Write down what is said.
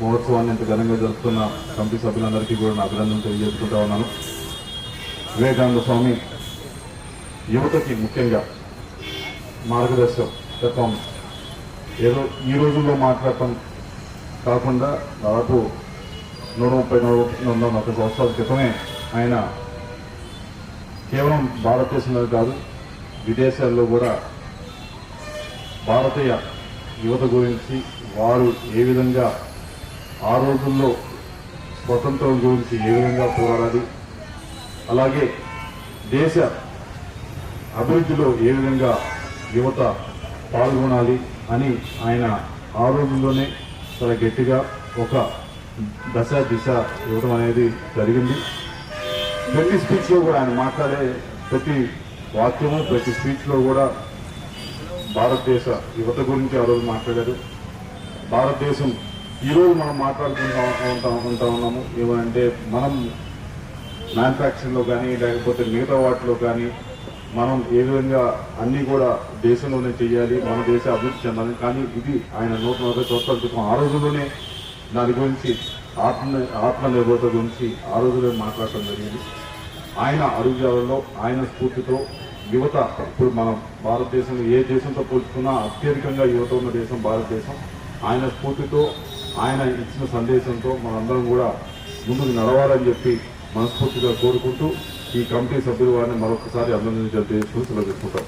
మహోత్సవాన్ని అంత ఘనంగా జరుపుతున్న కమిటీ సభ్యులందరికీ కూడా నా అభినందన తెలియజేసుకుంటా ఉన్నాను. వివేకానంద స్వామి యువతకి ముఖ్యంగా మార్గదర్శకత్వం ఏదో ఈ రోజుల్లో మాట్లాడటం కాకుండా దాదాపు నూట ముప్పై నూట నూట నలభై సంవత్సరాల క్రితమే ఆయన కేవలం భారతదేశంలో కాదు విదేశాల్లో కూడా భారతీయ యువత గురించి వారు ఏ విధంగా ఆ రోజుల్లో స్వతంత్రం గురించి ఏ విధంగా పోరాడాలి అలాగే దేశ అభివృద్ధిలో ఏ విధంగా యువత పాల్గొనాలి అని ఆయన ఆ రోజుల్లోనే చాలా గట్టిగా ఒక దశ దిశ ఇవ్వడం అనేది జరిగింది. ప్రతి స్పీచ్లో కూడా ఆయన మాట్లాడే ప్రతి వాక్యము ప్రతి స్పీచ్లో కూడా భారతదేశ యువత గురించి ఆ రోజు మాట్లాడారు. భారతదేశం ఈరోజు మనం మాట్లాడుకుంటా ఉంటా ఉంటా ఉన్నాము. ఏమంటే మనం మ్యానుఫ్యాక్చరింగ్లో కానీ లేకపోతే మిగతా వాటిలో కానీ మనం ఏ విధంగా అన్నీ కూడా దేశంలోనే చేయాలి మన దేశ అభివృద్ధి చెందాలి. కానీ ఇది ఆయన నూట నలభై సంవత్సరాల క్రితం ఆ రోజుల్లోనే దాని గురించి ఆత్మ ఆత్మనిర్భరత గురించి ఆ రోజులో మాట్లాడటం జరిగింది. ఆయన అడుగుజాలలో ఆయన స్ఫూర్తితో యువత ఇప్పుడు మన భారతదేశంలో ఏ దేశంతో పోల్చుకున్నా అత్యధికంగా యువత ఉన్న దేశం భారతదేశం. ఆయన స్ఫూర్తితో ఆయన ఇచ్చిన సందేశంతో మనందరం కూడా ముందుకు నడవాలని చెప్పి మనస్ఫూర్తిగా కోరుకుంటూ ఈ కమిటీ సభ్యులు వారిని మరొకసారి అభినందించాలి తెలియజేసుకుని సెలవు తీసుకుంటాం.